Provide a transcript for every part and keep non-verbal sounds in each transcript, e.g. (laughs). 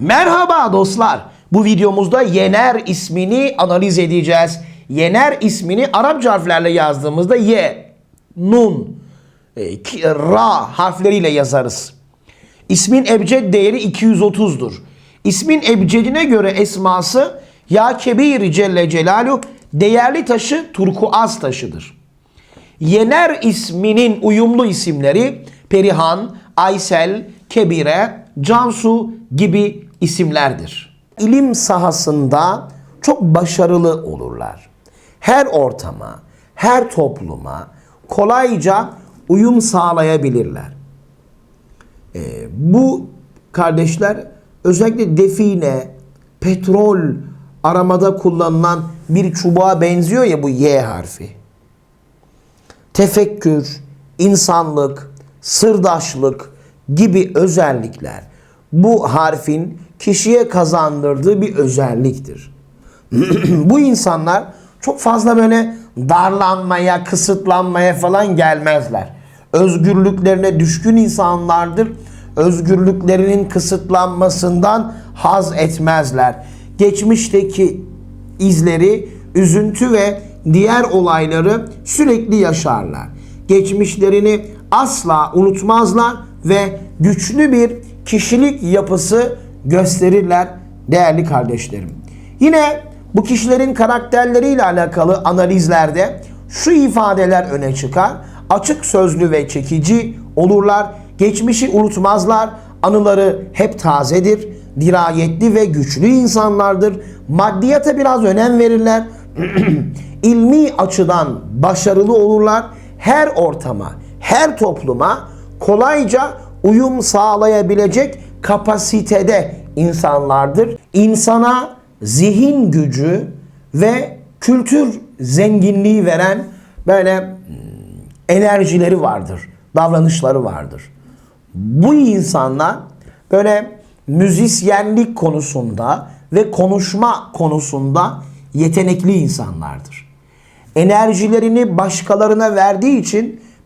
Merhaba dostlar. Bu videomuzda Yener ismini analiz edeceğiz. Yener ismini Arapça harflerle yazdığımızda Ye, Nun, e, Ra harfleriyle yazarız. İsmin ebced değeri 230'dur. İsmin ebcedine göre esması Ya Kebir Celle Celaluhu değerli taşı turkuaz taşıdır. Yener isminin uyumlu isimleri Perihan, Aysel, Kebire, Cansu gibi isimlerdir. İlim sahasında çok başarılı olurlar. Her ortama, her topluma kolayca uyum sağlayabilirler. Ee, bu kardeşler özellikle define, petrol aramada kullanılan bir çubuğa benziyor ya bu Y harfi tefekkür, insanlık, sırdaşlık gibi özellikler bu harfin kişiye kazandırdığı bir özelliktir. (clears throat) bu insanlar çok fazla böyle darlanmaya, kısıtlanmaya falan gelmezler. Özgürlüklerine düşkün insanlardır. Özgürlüklerinin kısıtlanmasından haz etmezler. Geçmişteki izleri, üzüntü ve diğer olayları sürekli yaşarlar. Geçmişlerini asla unutmazlar ve güçlü bir kişilik yapısı gösterirler değerli kardeşlerim. Yine bu kişilerin karakterleriyle alakalı analizlerde şu ifadeler öne çıkar. Açık sözlü ve çekici olurlar. Geçmişi unutmazlar. Anıları hep tazedir. Dirayetli ve güçlü insanlardır. Maddiyata biraz önem verirler. (clears throat) ilmi açıdan başarılı olurlar. Her ortama, her topluma kolayca uyum sağlayabilecek kapasitede insanlardır. İnsana zihin gücü ve kültür zenginliği veren böyle hmm, enerjileri vardır, davranışları vardır. Bu insanlar böyle müzisyenlik konusunda ve konuşma konusunda yetenekli insanlardır. Enerjilerini başkalarına verdiği için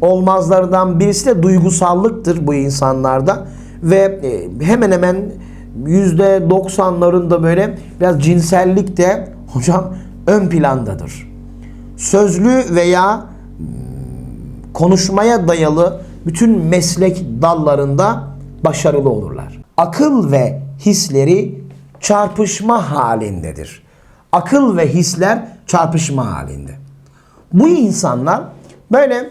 olmazlardan birisi de duygusallıktır bu insanlarda ve e, hemen hemen yüzde 90'larında böyle biraz cinsellik de (laughs) hocam ön plandadır sözlü veya hmm, konuşmaya dayalı bütün meslek dallarında başarılı olurlar. Akıl ve hisleri çarpışma halindedir. Akıl ve hisler çarpışma halinde. Bu insanlar böyle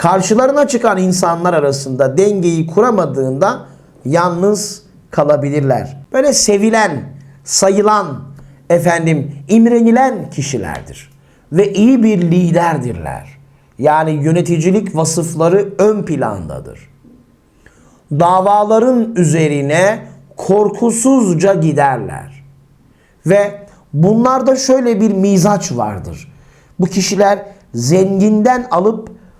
Karşılarına çıkan insanlar arasında dengeyi kuramadığında yalnız kalabilirler. Böyle sevilen, sayılan, efendim imrenilen kişilerdir. Ve iyi bir liderdirler. Yani yöneticilik vasıfları ön plandadır. Davaların üzerine korkusuzca giderler. Ve bunlarda şöyle bir mizaç vardır. Bu kişiler zenginden alıp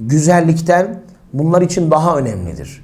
güzellikten bunlar için daha önemlidir.